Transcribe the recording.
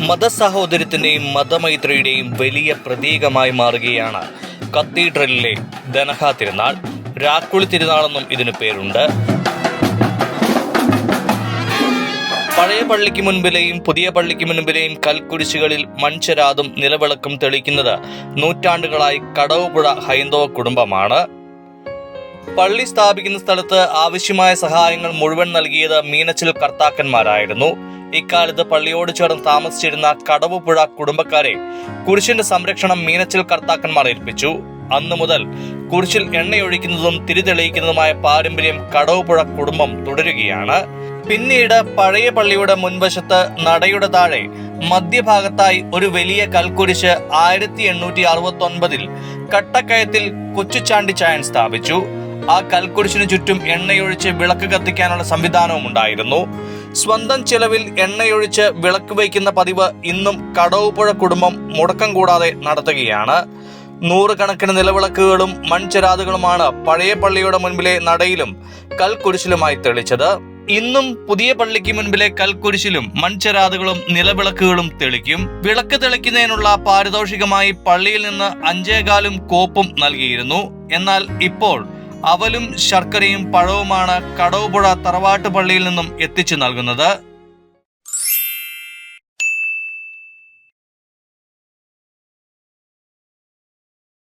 മതസഹോദര്യത്തിന്റെയും മതമൈത്രിയുടെയും വലിയ പ്രതീകമായി മാറുകയാണ്. കത്തീഡ്രലിലെ ദനഹ തിരുനാൾ രാക്കുളി തിരുനാളെന്നും ഇതിന് പേരുണ്ട്. പഴയ പള്ളിക്ക് മുൻപിലെയും പുതിയ പള്ളിക്ക് മുൻപിലെയും കൽക്കുരിശുകളിൽ മൺചരാതും നിലവിളക്കും തെളിക്കുന്നത് നൂറ്റാണ്ടുകളായി കടവുപുഴ ഹൈന്ദവ കുടുംബമാണ്. പള്ളി സ്ഥാപിക്കുന്ന സ്ഥലത്ത് ആവശ്യമായ സഹായങ്ങൾ മുഴുവൻ നൽകിയത് മീനച്ചിൽ കർത്താക്കന്മാരായിരുന്നു. ഇക്കാലത്ത് പള്ളിയോട് ചേർന്ന് താമസിച്ചിരുന്ന കടവുപുഴ കുടുംബക്കാരെ കുരിശിന്റെ സംരക്ഷണം മീനച്ചിൽ കർത്താക്കന്മാർ ഏൽപ്പിച്ചു. അന്നു മുതൽ കുരിശിൽ എണ്ണയൊഴിക്കുന്നതും തിരിതെളിയിക്കുന്നതുമായ പാരമ്പര്യം കടവുപുഴ കുടുംബം തുടരുകയാണ്. പിന്നീട് പഴയ പള്ളിയുടെ മുൻവശത്ത് നടയുടെ താഴെ മധ്യഭാഗത്തായി ഒരു വലിയ കൽക്കുരിശ് ആയിരത്തി എണ്ണൂറ്റി അറുപത്തി ഒൻപതിൽ കട്ടക്കയത്തിൽ കൊച്ചുചാണ്ടി ചായൻ സ്ഥാപിച്ചു. ആ കൽക്കുരിശിനു ചുറ്റും എണ്ണയൊഴിച്ച് വിളക്ക് കത്തിക്കാനുള്ള സംവിധാനവും ഉണ്ടായിരുന്നു. സ്വന്തം ചെലവിൽ എണ്ണയൊഴിച്ച് വിളക്ക് വയ്ക്കുന്ന പതിവ് ഇന്നും കടവുപുഴ കുടുംബം മുടക്കം കൂടാതെ നടത്തുകയാണ്. നൂറുകണക്കിന് നിലവിളക്കുകളും മൺചെരാതുകളുമാണ് പഴയ പള്ളിയുടെ മുൻപിലെ നടയിലും കൽക്കുരിശിലുമായി തെളിച്ചത്. ഇന്നും പുതിയ പള്ളിക്ക് മുൻപിലെ കൽക്കുരിശിലും മൺചെരാതുകളും നിലവിളക്കുകളും തെളിക്കും. വിളക്ക് തെളിക്കുന്നതിനുള്ള പാരിതോഷികമായി പള്ളിയിൽ നിന്ന് അഞ്ചേകാലും കോപ്പും നൽകിയിരുന്നു. എന്നാൽ ഇപ്പോൾ അവലും ശർക്കരയും പഴവുമാണ് കടവുപുഴ തറവാട്ട് പള്ളിയിൽ നിന്നും എത്തിച്ചു നൽകുന്നത്.